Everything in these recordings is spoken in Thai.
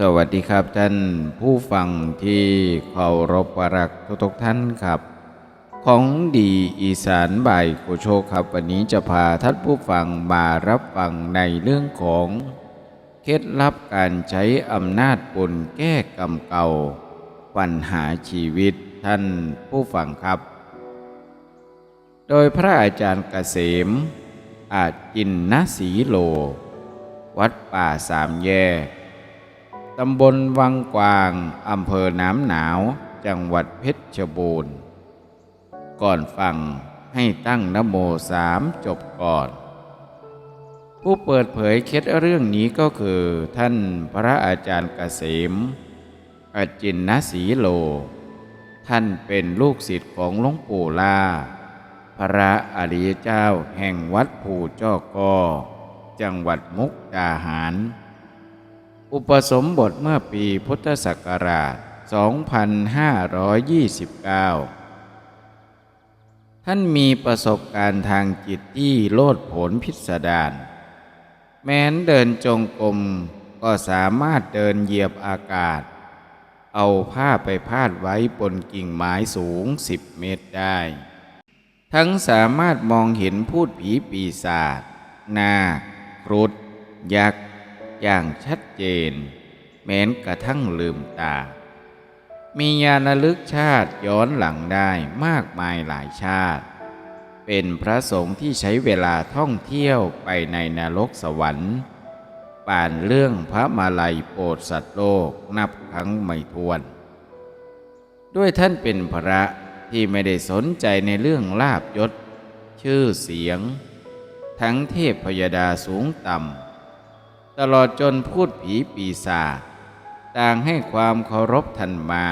สวัสดีครับท่านผู้ฟังที่เคารพรักทุกๆท่านครับ ของดีอีสานบ่ายโกโชครับ วันนี้จะพาท่านผู้ฟังมารับฟังในเรื่องของ เคล็ดลับการใช้อำนาจปนแก้กรรมเก่า ปัญหาชีวิตท่านผู้ฟังครับ โดยพระอาจารย์เกษม อาจินนสีโล วัดป่าสามแยก ตำบลวังกวางอำเภอน้ำหนาว จังหวัดเพชรบูรณ์ ก่อนฟังให้ตั้งนโมสามจบก่อน ผู้เปิดเผยเคล็ดเรื่องนี้ก็คือท่านพระอาจารย์เกษมอาจินนสีโล ท่านเป็นลูกศิษย์ของหลวงปู่ลา พระอริยเจ้าแห่งวัดภูเจ้ากอจังหวัดมุกดาหาร อุปสมบทเมื่อปีพุทธศักราช 2529 ท่านมีประสบการณ์ทางจิตที่โลดโผนพิสดาร แม้นเดินจงกรมก็สามารถเดินเหยียบอากาศ เอาผ้าไปพาดไว้บนกิ่งไม้สูงสิบเมตรได้ ทั้งสามารถมองเห็นพูดผีปีศาจนาครุฑยักษ์ อย่างชัดเจน แม้นกระทั่งลืมตา มีญาณลึกชาติย้อนหลังได้มากมายหลายชาติ เป็นพระสงฆ์ที่ใช้เวลาท่องเที่ยวไปในนรกสวรรค์ป่านเรื่องพระมาลัยโปรดสัตว์โลกนับครั้งไม่ถ้วน ด้วยท่านเป็นพระที่ไม่ได้สนใจในเรื่องลาบยศ ชื่อเสียง ทั้งเทพพยดาสูงต่ำ ตลอดจนพูดผีปีศาจต่างให้ความเคารพท่านมา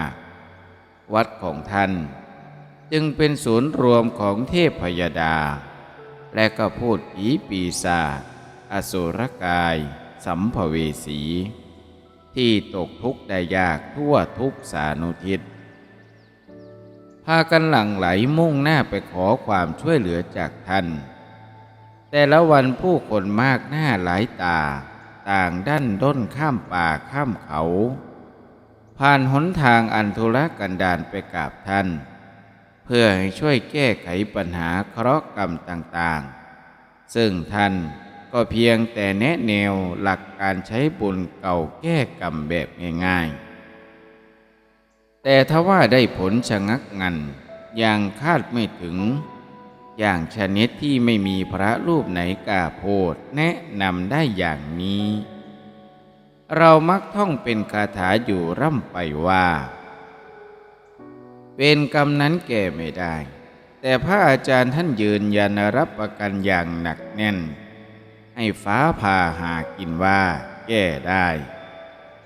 วัดของท่าน จึงเป็นศูนย์รวมของเทพพยดา และก็พูดผีปีศาจอสุรกาย สัมภเวสี ที่ตกทุกข์ได้ยากทั่วทุกสานุทิศพากันหลั่งไหลมุ่งหน้าไปขอความช่วยเหลือจากท่าน แต่ละวันผู้คนมากหน้าหลายตา ต่างดั้นด้นข้ามป่าข้ามเขา ผ่านหนทางอันธุรกันดารไปกราบท่าน เพื่อให้ช่วยแก้ไขปัญหาเคราะห์กรรมต่างๆ ซึ่งท่านก็เพียงแต่แนะแนวหลักการใช้บุญเก่าแก้กรรมแบบง่ายๆ แต่ถ้าว่าได้ผลชะงักงันอย่างคาดไม่ถึง อย่างชนิดที่ไม่มีพระรูปไหนกล้าโพดแนะนำได้อย่างนี้ เรามักท่องเป็นคาถาอยู่ร่ำไปว่า เป็นกรรมนั้นแก้ไม่ได้ แต่พระอาจารย์ท่านยืนยันรับประกันอย่างหนักแน่น ให้ฟ้าผ่าหากินว่า แก้ได้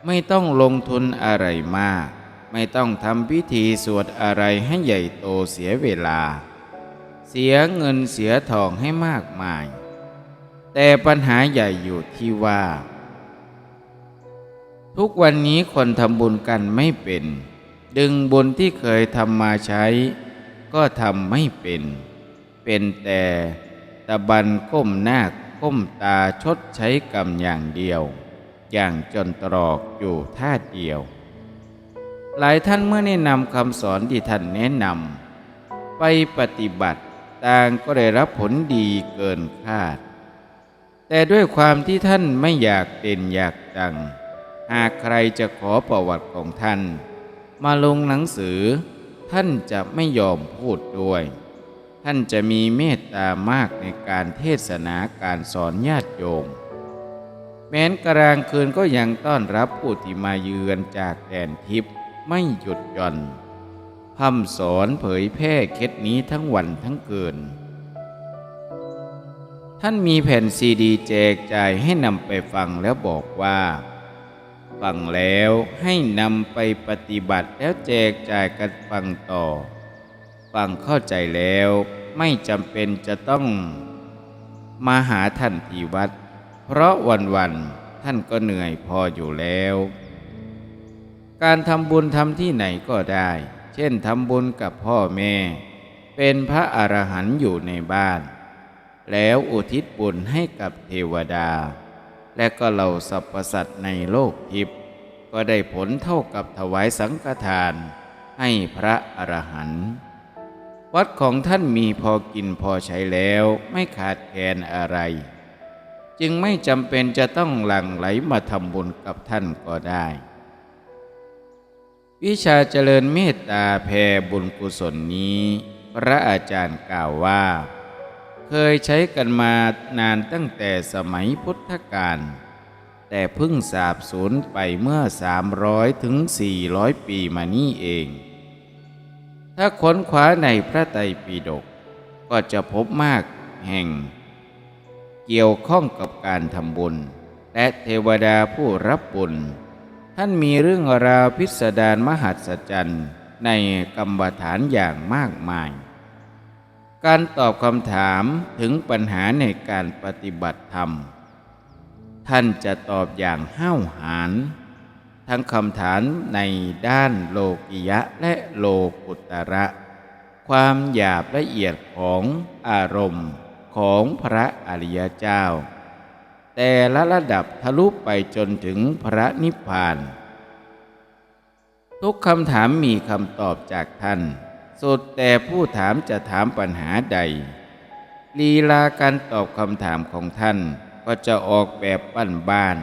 ไม่ต้องลงทุนอะไรมาก ไม่ต้องทำพิธีสวดอะไรให้ใหญ่โตเสียเวลา เสียเงินเสียทองให้มากมาย แต่ปัญหาใหญ่อยู่ที่ว่า ทุกวันนี้คนทำบุญกันไม่เป็น ดึงบุญที่เคยทำมาใช้ ก็ทำไม่เป็น เป็นแต่ตะบันก้มหน้าก้มตาชดใช้กรรมอย่างเดียว อย่างจนตรอกอยู่ท่าเดียว หลายท่านเมื่อแนะนำคำสอนที่ท่านแนะนำไปปฏิบัติ ต่างก็ได้รับผลดีเกินคาด แต่ด้วยความที่ท่านไม่อยากเด่นอยากดัง หากใครจะขอประวัติของท่าน มาลงหนังสือ ท่านจะไม่ยอมพูดด้วย ท่านจะมีเมตตามากในการเทศนาการสอนญาติโยม แม้นกลางคืนก็ยังต้อนรับผู้ที่มาเยือนจากแดนทิพย์ไม่หยุดหย่อน พร่ำสอนเผยแพร่เคล็ดนี้ทั้งวันทั้งคืนท่านมีแผ่นซีดีแจกจ่ายให้นำไปฟังแล้วบอกว่า ฟังแล้วให้นำไปปฏิบัติแล้วแจกจ่ายกันฟังต่อ ฟังเข้าใจแล้วไม่จำเป็นจะต้องมาหาท่านที่วัด เพราะวันๆท่านก็เหนื่อยพออยู่แล้ว การทำบุญทำที่ไหนก็ได้ เช่นทำบุญกับพ่อแม่ เป็นพระอรหันต์อยู่ในบ้าน แล้วอุทิศบุญให้กับเทวดา และก็เหล่าสรรพสัตว์ในโลกทิพย์ก็ได้ผลเท่ากับถวายสังฆทานให้พระอรหันต์วัดของท่านมีพอกินพอใช้แล้วไม่ขาดแคลนอะไร จึงไม่จำเป็นจะต้องหลั่งไหลมาทำบุญกับท่านก็ได้ วิชาเจริญเมตตาแผ่บุญกุศลนี้ พระอาจารย์กล่าวว่า เคยใช้กันมานานตั้งแต่สมัยพุทธกาลแต่เพิ่งสาบสูญไปเมื่อ 300 ถึง 400 ปีมานี้เอง ถ้าค้นคว้าในพระไตรปิฎกก็จะพบมากแห่ง เกี่ยวข้องกับการทำบุญ และเทวดาผู้รับบุญ ท่านมีเรื่องราวพิสดารมหัศจรรย์ในกรรมฐานอย่างมากมาย การตอบคำถามถึงปัญหาในการปฏิบัติธรรม ท่านจะตอบอย่างห้าวหาญทั้งคำถามในด้านโลกิยะและโลกุตระ ความหยาบละเอียดของอารมณ์ของพระอริยเจ้า แต่ละระดับทะลุไปจนถึงพระนิพพาน ทุกคำถามมีคำตอบจากท่าน สุดแต่ผู้ถามจะถามปัญหาใด ลีลาการตอบคำถามของท่านก็จะออกแบบปั้นบ้าน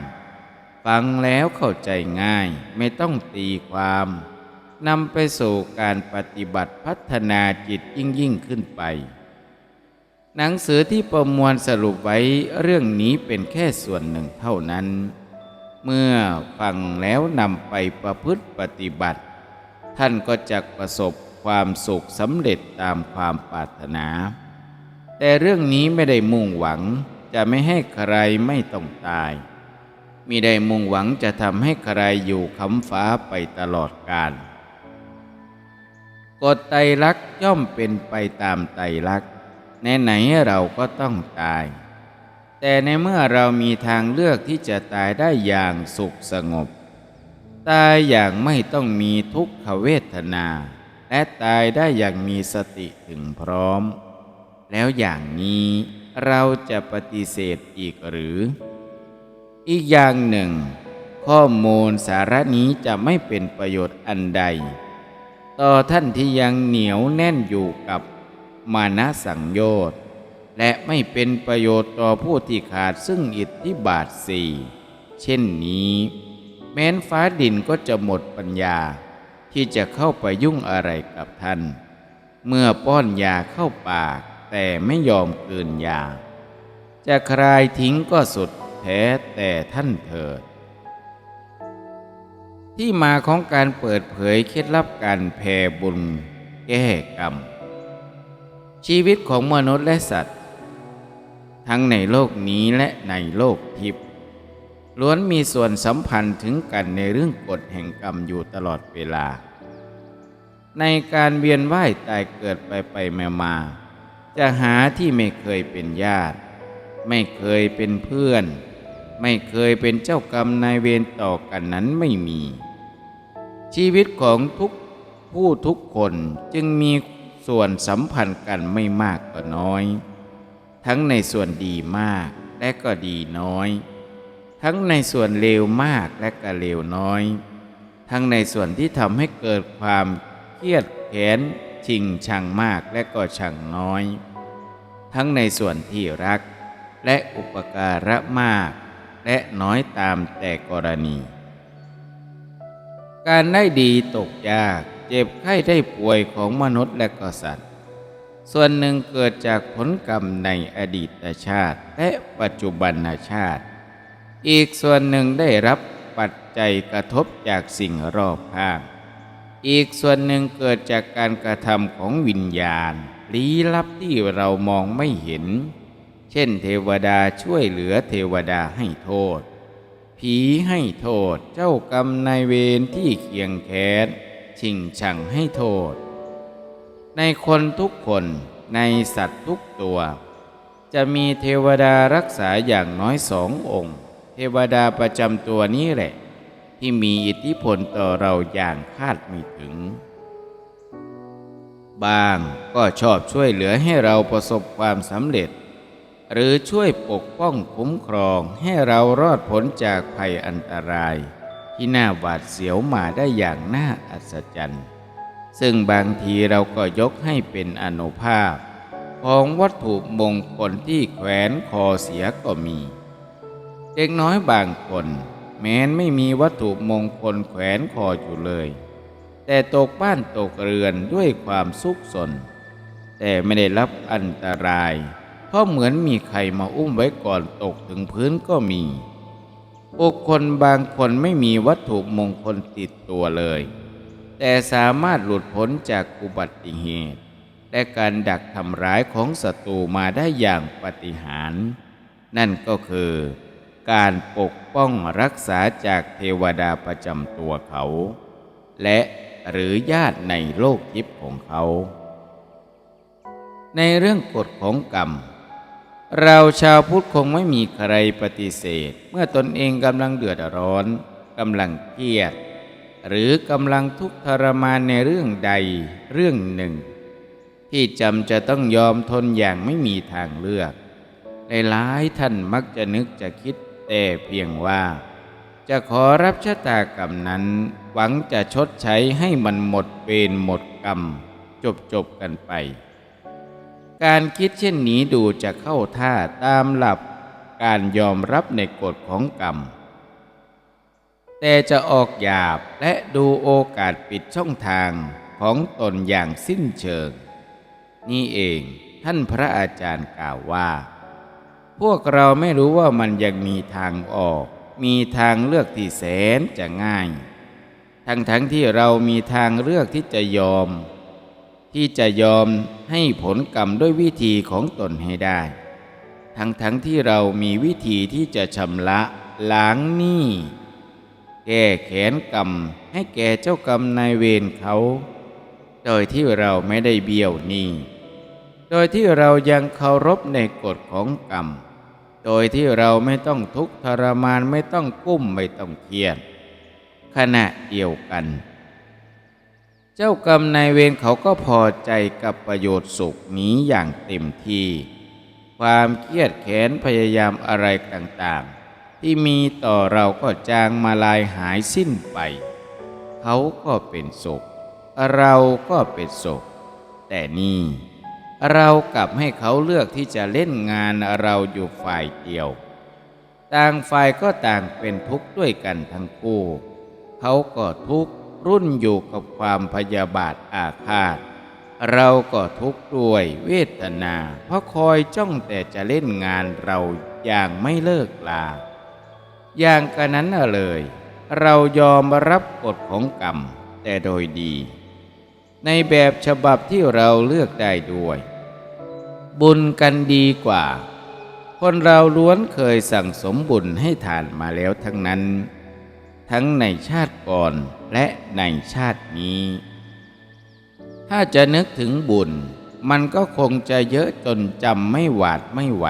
ฟังแล้วเข้าใจง่ายไม่ต้องตีความนำไปสู่การปฏิบัติพัฒนาจิตยิ่งยิ่งขึ้นไป หนังสือที่ประมวลสรุปไว้เรื่องนี้เป็นแค่ส่วนหนึ่งเท่านั้น เมื่อฟังแล้วนำไปประพฤติปฏิบัติ ท่านก็จะประสบความสุขสำเร็จตามความปรารถนา แต่เรื่องนี้ไม่ได้มุ่งหวังจะไม่ให้ใครไม่ต้องตายมิได้มุ่งหวังจะทำให้ใครอยู่คำฟ้าไปตลอดกาลกฎไตรลักษ์ย่อมเป็นไปตามไตรลักษ์ ในไหนเราก็ต้องตาย แต่ในเมื่อเรามีทางเลือกที่จะตายได้อย่างสุขสงบ ตายอย่างไม่ต้องมีทุกขเวทนา และตายได้อย่างมีสติถึงพร้อม แล้วอย่างนี้เราจะปฏิเสธอีกหรือ อีกอย่างหนึ่ง ข้อมูลสาระนี้จะไม่เป็นประโยชน์อันใด ต่อท่านที่ยังเหนียวแน่นอยู่กับ มานะสังโยชน์ และไม่เป็นประโยชน์ต่อผู้ที่ขาดซึ่งอิทธิบาทสี่เช่นนี้ แม้นฟ้าดินก็จะหมดปัญญา ที่จะเข้าไปยุ่งอะไรกับท่าน เมื่อป้อนยาเข้าปาก แต่ไม่ยอมกลืนยา จะคลายทิ้งก็สุดแท้แต่ท่านเถิด ที่มาของการเปิดเผยเคล็ดลับการแผ่บุญแก้กรรม ชีวิตของมนุษย์และสัตว์ ทั้งในโลกนี้และในโลกทิพย์ล้วนมีส่วนสัมพันธ์ถึงกันในเรื่องกฎแห่งกรรมอยู่ตลอดเวลา ในการเวียนว่ายตายเกิดไปไปมามา จะหาที่ไม่เคยเป็นญาติ ไม่เคยเป็นเพื่อน ไม่เคยเป็นเจ้ากรรมนายเวรต่อกันนั้นไม่มี ชีวิตของทุกผู้ทุกคนจึงมี ส่วนสัมพันธ์กันไม่มากก็น้อย ทั้งในส่วนดีมากและก็ดีน้อย ทั้งในส่วนเลวมากและก็เลวน้อย ทั้งในส่วนที่ทำให้เกิดความเครียดแค้นชิงชังมากและก็ชังน้อย ทั้งในส่วนที่รัก และอุปการะมาก และน้อยตามแต่กรณี การได้ดีตกยาก เจ็บไข้ได้ป่วยของมนุษย์และก็สัตว์ ส่วนหนึ่งเกิดจากผลกรรมในอดีตชาติ และปัจจุบันชาติ อีกส่วนหนึ่งได้รับปัจจัยกระทบจากสิ่งรอบข้าง อีกส่วนหนึ่งเกิดจากการกระทำของวิญญาณลี้ลับที่เรามองไม่เห็น เช่น เทวดาช่วยเหลือเทวดาให้โทษ ผีให้โทษ เจ้ากรรมนายเวรที่เคียงแค้น ชิงชังให้โทษ ในคนทุกคนในสัตว์ทุกตัว จะมีเทวดารักษาอย่างน้อยสององค์ เทวดาประจำตัวนี้แหละ ที่มีอิทธิพลต่อเราอย่างคาดไม่ถึง บางก็ชอบช่วยเหลือให้เราประสบความสำเร็จ หรือช่วยปกป้องคุ้มครองให้เรารอดพ้นจากภัยอันตราย ที่น่าหวาดเสียวมาได้อย่างน่าอัศจรรย์ ซึ่งบางทีเราก็ยกให้เป็นอนุภาพ ของวัตถุมงคลที่แขวนคอเสียก็มี เด็กน้อยบางคน แม้นไม่มีวัตถุมงคลแขวนคออยู่เลย แต่ตกบ้านตกเรือนด้วยความสุขสน แต่ไม่ได้รับอันตราย เพราะเหมือนมีใครมาอุ้มไว้ก่อนตกถึงพื้นก็มี บุคคลบางคนไม่มีวัตถุมงคลติดตัวเลย แต่สามารถหลุดพ้นจากอุบัติเหตุ และการดักทำร้ายของศัตรูมาได้อย่างปฏิหาร นั่นก็คือ การปกป้องรักษาจากเทวดาประจำตัวเขา และหรือญาติในโลกทิพย์ของเขา ในเรื่องกฎของกรรม เราชาวพุทธคงไม่มีใครปฏิเสธ เมื่อตนเองกำลังเดือดร้อนกำลังเครียด หรือกำลังทุกข์ทรมานในเรื่องใดเรื่องหนึ่ง ที่จำจะต้องยอมทนอย่างไม่มีทางเลือกหลายท่านมักจะนึกจะคิดแต่เพียงว่า จะขอรับชะตากรรมนั้น หวังจะชดใช้ให้มันหมดเวรหมดกรรม จบจบกันไป การคิดเช่นนี้ดูจะเข้าท่าตามหลับการยอมรับในกฎของกรรม แต่จะออกหยาบและดูโอกาสปิดช่องทางของตนอย่างสิ้นเชิง นี่เองท่านพระอาจารย์กล่าวว่า พวกเราไม่รู้ว่ามันยังมีทางออก มีทางเลือกที่แสนจะง่าย ทั้งทั้งที่เรามีทางเลือกที่จะยอม ที่จะยอมให้ผลกรรมด้วยวิธีของตนให้ได้ ทั้งทั้งๆที่เรามีวิธีที่จะชำระล้างหนี้แก้แขนกรรมให้แก่เจ้ากรรมนายเวรเขา โดยที่เราไม่ได้เบี้ยวหนี้โดยที่เรายังเคารพในกฎของกรรม โดยที่เราไม่ต้องทุกข์ทรมานไม่ต้องกุ้มไม่ต้องเครียดขณะเดียวกัน เจ้ากรรมนายเวรเขาก็พอใจกับประโยชน์สุขนี้อย่างเต็มที่ ความเครียดแค้นพยายามอะไรต่างๆ ที่มีต่อเราก็จางมาลายหายสิ้นไป เขาก็เป็นสุข เราก็เป็นสุข แต่นี่เรากลับให้เขาเลือกที่จะเล่นงานเราอยู่ฝ่ายเดียว ต่างฝ่ายก็ต่างเป็นทุกข์ด้วยกันทั้งคู่ เขาก็ทุกข์ รุ่นอยู่กับความพยาบาทอาฆาต เราก็ทุกข์ด้วยเวทนา เพราะคอยจ้องแต่จะเล่นงานเราอย่างไม่เลิกลา อย่างกันนั้นเลย เรายอมรับกฎของกรรมแต่โดยดี ในแบบฉบับที่เราเลือกได้ด้วย บุญกันดีกว่า คนเราล้วนเคยสั่งสมบุญให้ทานมาแล้วทั้งนั้น ทั้งในชาติก่อน และในชาตินี้ ถ้าจะนึกถึงบุญ มันก็คงจะเยอะจนจำไม่หวาดไม่ไหว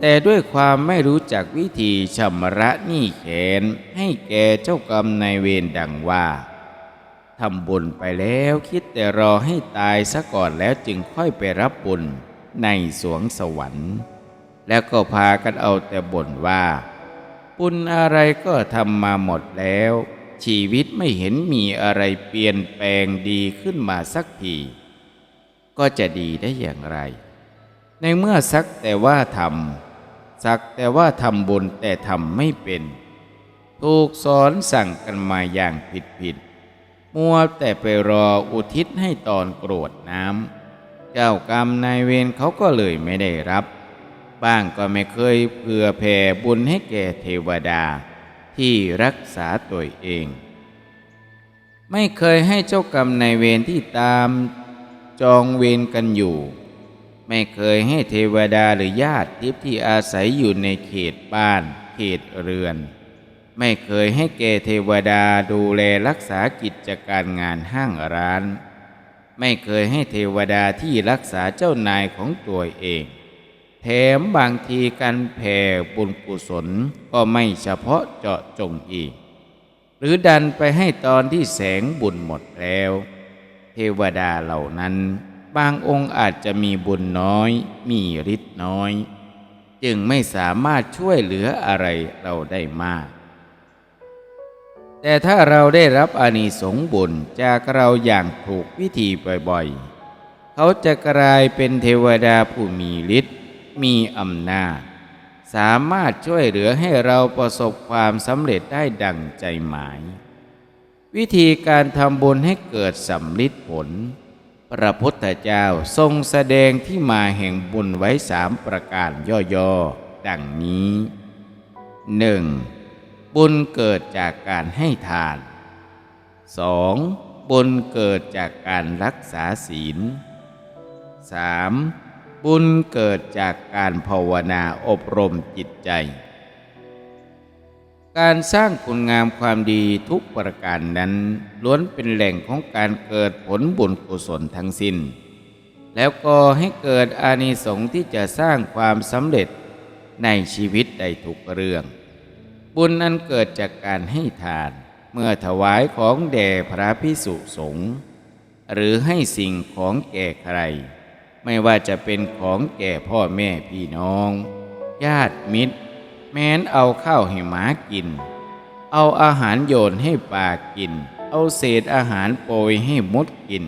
แต่ด้วยความไม่รู้จักวิธีชำระหนี้แขนให้แก่เจ้ากรรมนายเวรดังว่าทำบุญไปแล้วคิดแต่รอให้ตายซะก่อนแล้วจึงค่อยไปรับบุญในสวงสวรรค์ แล้วก็พากันเอาแต่บ่นว่าบุญอะไรก็ทำมาหมดแล้ว ชีวิตไม่เห็นมีอะไรเปลี่ยนแปลงดีขึ้นมาสักทีก็จะดีได้อย่างไร ในเมื่อสักแต่ว่าทำสักแต่ว่าทำบุญแต่ทำไม่เป็น ถูกสอนสั่งกันมาอย่างผิดผิดมัวแต่ไปรออุทิศให้ตอนกรธน้ำเจ้ากรรมนายเวรเขาก็เลยไม่ได้รับ บ้างก็ไม่เคยเผื่อแผ่บุญให้แก่เทวดา ที่รักษาตัวเอง ไม่เคยให้เจ้ากรรมในเวรที่ตามจองเวรกันอยู่ ไม่เคยให้เทวดาหรือญาติทิพย์ที่อาศัยอยู่ในเขตบ้าน เขตเรือน ไม่เคยให้แก่เทวดาดูแลรักษากิจการงานห้างร้าน ไม่เคยให้เทวดาที่รักษาเจ้านายของตัวเอง ถมบางทีการแผ่บุญกุศลก็ไม่เฉพาะเจาะจงอีก หรือดันไปให้ตอนที่แสงบุญหมดแล้ว เทวดาเหล่านั้น บางองค์อาจจะมีบุญน้อย มีฤทธิ์น้อย จึงไม่สามารถช่วยเหลืออะไรเราได้มาก แต่ถ้าเราได้รับอานิสงส์บุญจากเราอย่างถูกวิธีบ่อยๆ เขาจะกลายเป็นเทวดาผู้มีฤทธิ์ มีอำนาจ สามารถช่วยเหลือให้เราประสบความสำเร็จได้ดังใจหมาย วิธีการทำบุญให้เกิดสำลิดผล พระพุทธเจ้าทรงแสดงที่มาแห่งบุญไว้สามประการย่อๆ ดังนี้หนึ่งบุญเกิดจากการให้ทาน 2. บุญเกิดจากการรักษาศีล 3. บุญเกิดจากการภาวนาอบรมจิตใจ การสร้างคุณงามความดีทุกประการนั้น ล้วนเป็นแหล่งของการเกิดผลบุญกุศลทั้งสิ้น แล้วก็ให้เกิดอานิสงส์ที่จะสร้างความสำเร็จในชีวิตได้ทุกเรื่อง บุญนั้นเกิดจากการให้ทาน เมื่อถวายของแด่พระพิสุสงฆ์หรือให้สิ่งของแก่ใคร ไม่ว่าจะเป็นของแก่พ่อแม่พี่น้อง ญาติมิตร แม้นเอาข้าวให้หมากิน เอาอาหารโยนให้ปลากิน เอาเศษอาหารโปรยให้มดกิน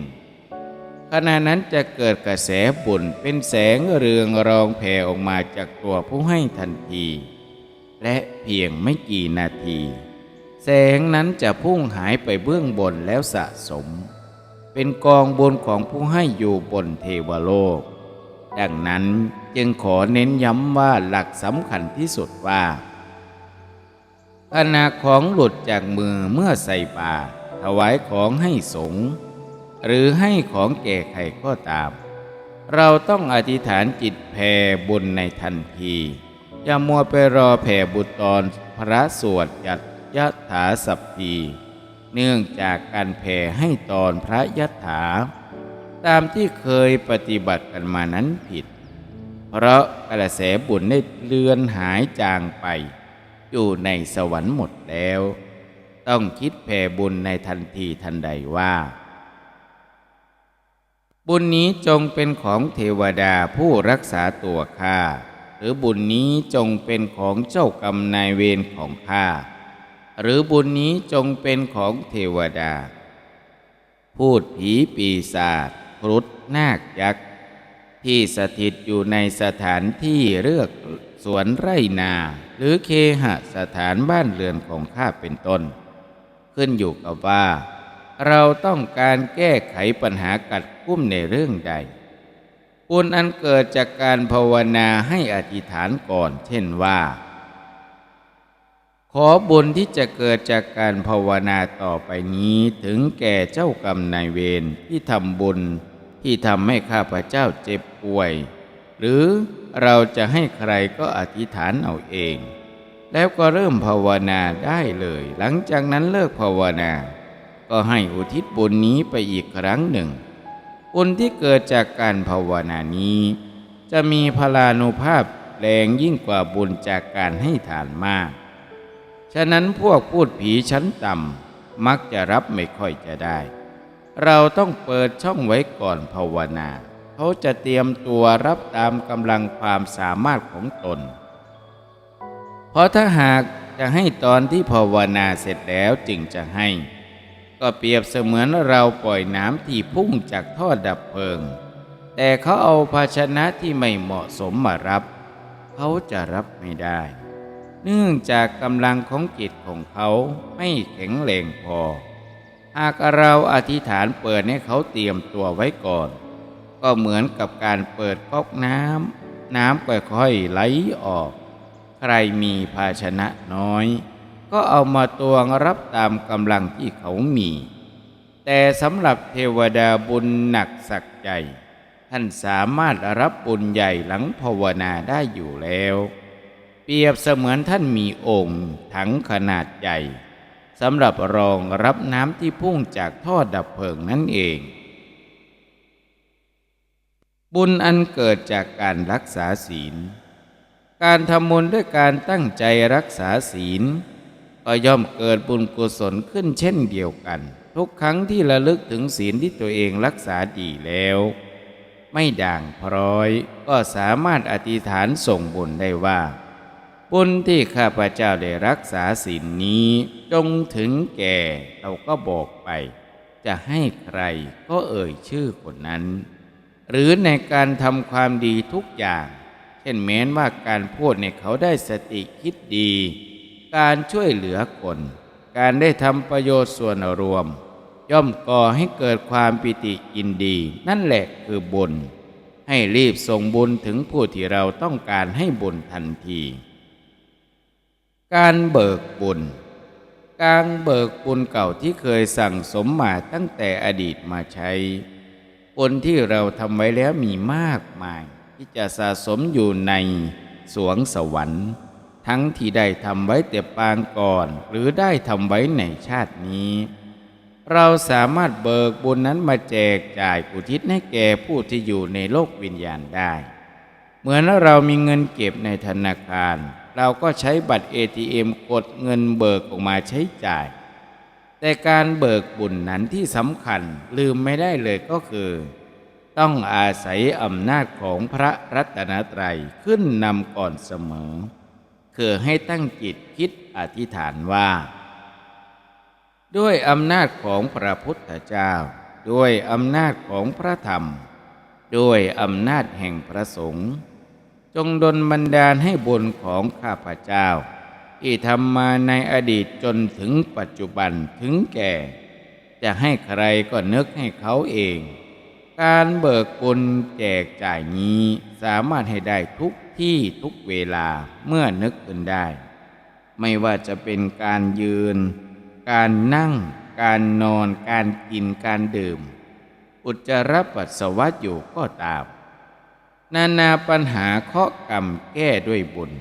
ขณะนั้นจะเกิดกระแสบุญเป็นแสงเรืองรองแผ่ออกมาจากตัวผู้ให้ทันที และเพียงไม่กี่นาที แสงนั้นจะพุ่งหายไปเบื้องบนแล้วสะสม เป็นกองบุญของผู้ให้อยู่บนเทวโลก ดังนั้นจึงขอเน้นย้ำว่าหลักสำคัญที่สุดว่าขณะของหลุดจากมือเมื่อใส่บาตรถวายของให้สงฆ์หรือให้ของแก่ใครก็ตาม เราต้องอธิษฐานจิตแผ่บุญในทันที อย่ามัวไปรอแผ่บุตรตอนพระสวดยัดยะถาสัพพี เนื่องจากการแผ่ให้ตอนพระยัตถา ตามที่เคยปฏิบัติกันมานั้นผิด เพราะกระแสบุญได้เลือนหายจางไป อยู่ในสวรรค์หมดแล้ว ต้องคิดแผ่บุญในทันทีทันใดว่า บุญนี้จงเป็นของเทวดาผู้รักษาตัวข้าหรือบุญนี้จงเป็นของเจ้ากรรมนายเวรของข้า หรือบุญนี้จงเป็นของเทวดา พูดผีปีศาจครุฑนาคยักษ์ที่สถิตอยู่ในสถานที่เลือกสวนไร่นา หรือเคหสถานบ้านเรือนของข้าเป็นต้น ขึ้นอยู่กับว่า เราต้องการแก้ไขปัญหากัดกุ้มในเรื่องใดบุญอันเกิดจากการภาวนาให้อธิษฐานก่อน เช่นว่า ขอบุญที่จะเกิดจากการภาวนาต่อไปนี้ถึงแก่เจ้ากรรมนายเวรที่ทำบุญที่ทำให้ข้าพเจ้าเจ็บป่วย หรือเราจะให้ใครก็อธิษฐานเอาเอง แล้วก็เริ่มภาวนาได้เลย หลังจากนั้นเลิกภาวนา ก็ให้อุทิศบุญนี้ไปอีกครั้งหนึ่ง บุญที่เกิดจากการภาวนานี้ จะมีพลานุภาพแรงยิ่งกว่าบุญจากการให้ทานมาก ฉะนั้นพวกพูดผีชั้นต่ำมักจะรับไม่ค่อยจะได้ เราต้องเปิดช่องไว้ก่อนภาวนา เขาจะเตรียมตัวรับตามกำลังความสามารถของตน เพราะถ้าหากจะให้ตอนที่ภาวนาเสร็จแล้วจึงจะให้ ก็เปรียบเสมือนเราปล่อยน้ำที่พุ่งจากท่อดับเพลิง แต่เขาเอาภาชนะที่ไม่เหมาะสมมารับ เขาจะรับไม่ได้ เนื่องจากกำลังของจิตของเขาไม่แข็งแรงพอ หากเราอธิษฐานเปิดให้เขาเตรียมตัวไว้ก่อน ก็เหมือนกับการเปิดก๊อกน้ำน้ำค่อยๆไหลออก ใครมีภาชนะน้อย ก็เอามาตวงรับตามกำลังที่เขามี แต่สำหรับเทวดาบุญหนักสักใจ ท่านสามารถรับบุญใหญ่หลังภาวนาได้อยู่แล้ว เปรียบเสมือนท่านมีองค์ถังขนาดใหญ่สำหรับรองรับน้ำที่พุ่งจากท่อดับเพลิงนั่นเอง บุญอันเกิดจากการรักษาศีล การทำบุญด้วยการตั้งใจรักษาศีล ก็ย่อมเกิดบุญกุศลขึ้นเช่นเดียวกัน ทุกครั้งที่ระลึกถึงศีลที่ตัวเองรักษาดีแล้ว ไม่ด่างพร้อยก็สามารถอธิษฐานส่งบุญได้ว่า บุญที่ข้าพเจ้าได้รักษาศีลนี้ จงถึงแก่เราก็บอกไป จะให้ใครก็เอ่ยชื่อคนนั้น หรือในการทำความดีทุกอย่าง เช่นแม้นว่าการพูดในเขาได้สติคิดดี การช่วยเหลือคน การได้ทำประโยชน์ส่วนรวม ย่อมก่อให้เกิดความปิติยินดี นั่นแหละคือบุญ ให้รีบส่งบุญถึงผู้ที่เราต้องการให้บุญทันที การเบิกบุญ การเบิกบุญเก่าที่เคยสั่งสมมาตั้งแต่อดีตมาใช้บุญที่เราทำไว้แล้วมีมากมาย ที่จะสะสมอยู่ในสวงสวรรค์ ทั้งที่ได้ทำไว้แต่ปางก่อน หรือได้ทำไว้ในชาตินี้ เราสามารถเบิกบุญนั้นมาแจกจ่ายอุทิศให้แก่ผู้ที่อยู่ในโลกวิญญาณได้ เหมือนเรามีเงินเก็บในธนาคาร เราก็ใช้บัตร ATM กดเงินเบิกออกมาใช้จ่าย แต่การเบิกบุญนั้นที่สำคัญลืมไม่ได้เลยก็คือ ต้องอาศัยอำนาจของพระรัตนตรัยขึ้นนำก่อนเสมอ คือให้ตั้งจิตคิดอธิษฐานว่า ด้วยอำนาจของพระพุทธเจ้า ด้วยอำนาจของพระธรรม ด้วยอำนาจแห่งพระสงฆ์ จงดลบันดาลให้บุญของข้าพเจ้า ที่ทำมาในอดีตจนถึงปัจจุบันถึงแก่ จะให้ใครก็นึกให้เขาเอง การเบิกบุญแจกจ่ายนี้สามารถให้ได้ทุกที่ทุกเวลาเมื่อนึกขึ้นได้ ไม่ว่าจะเป็นการยืน การนั่ง การนอน การกินการดื่ม อุจจาระปัสสาวะอยู่ก็ตาม นานาปัญหาเคาะกรรมแก้ด้วยบุญ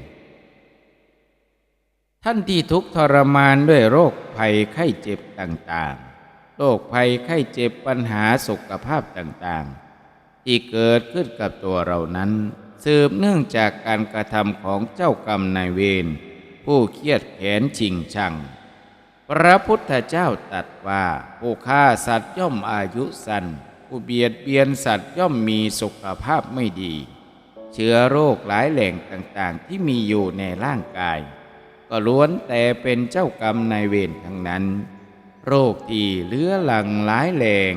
ท่านที่ทุกทรมานด้วยโรคภัยไข้เจ็บต่างๆ โรคภัยไข้เจ็บปัญหาสุขภาพต่างๆ ที่เกิดขึ้นกับตัวเรานั้น สืบเนื่องจากการกระทำของเจ้ากรรมนายเวรผู้เครียดแขนชิงชัง พระพุทธเจ้าตรัสว่าผู้ฆ่าสัตว์ย่อมอายุสั้น ผู้เบียดเบียนสัตว์ย่อมมีสุขภาพไม่ดี เชื้อโรคหลายแหล่งต่างๆ ที่มีอยู่ในร่างกาย ก็ล้วนแต่เป็นเจ้ากรรมนายเวรทั้งนั้น โรคที่เลื้อหลังหลายแหล่ง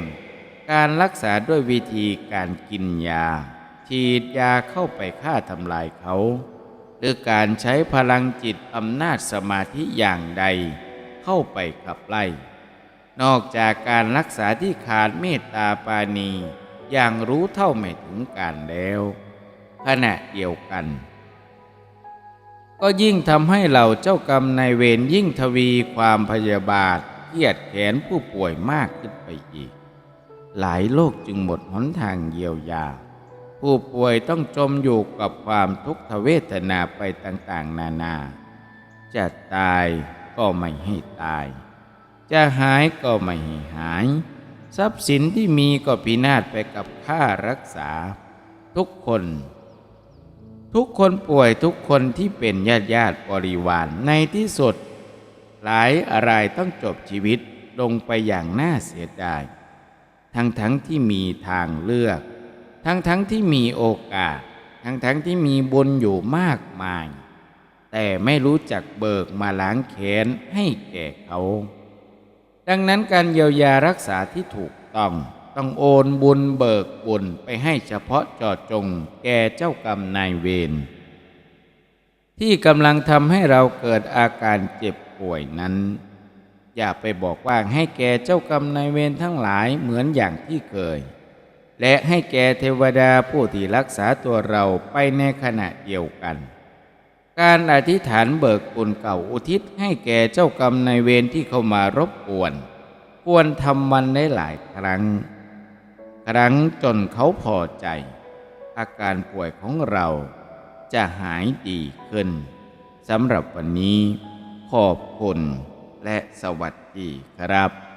การรักษาด้วยวิธีการกินยา ฉีดยาเข้าไปฆ่าทำลายเขา หรือการใช้พลังจิตอำนาจสมาธิอย่างใด เข้าไปขับไล่ นอกจากการรักษาที่ขาดเมตตาปาณีอย่างรู้เท่าไม่ถึงการแล้วขณะเดียวกัน ก็ยิ่งทำให้เราเจ้ากรรมนายเวรยิ่งทวีความพยาบาทเครียดแขนผู้ป่วยมากขึ้นไปอีก หลายโรคจึงหมดหนทางเยียวยา ผู้ป่วยต้องจมอยู่กับความทุกขเวทนาไปต่างๆ นานา จะตายก็ไม่ให้ตาย จะหายก็ไม่หาย ทรัพย์สินที่มีก็พินาศไปกับค่ารักษา ทุกคน ทุกคนป่วยทุกคนที่เป็นญาติญาติบริวารในที่สุด หลายอะไรต้องจบชีวิตลงไปอย่างน่าเสียดาย ทั้งทั้งที่มีทางเลือก ทั้งทั้งที่มีโอกาส ทั้งทั้งที่มีบุญอยู่มากมาย แต่ไม่รู้จักเบิกมาล้างแค้นให้แก่เขา ดังนั้นการเยียวยารักษาที่ถูกต้อง ต้องโอนบุญเบิกบุญไปให้เฉพาะเจอดจงแก่เจ้ากรรมนายเวรที่กำลังทำให้เราเกิดอาการเจ็บป่วยนั้น อย่าไปบอกว่าให้แก่เจ้ากรรมนายเวรทั้งหลายเหมือนอย่างที่เคย และให้แก่เทวดาผู้ที่รักษาตัวเราไปในขณะเดียวกัน การอธิษฐานเบิกบุญเก่าอุทิศให้แก่เจ้ากรรมนายเวรที่เข้ามารบกวน ควรทำมันได้หลายครั้ง ครั้งจนเขาพอใจ อาการป่วยของเราจะหายดีขึ้นสำหรับวันนี้ ขอบคุณและสวัสดีครับ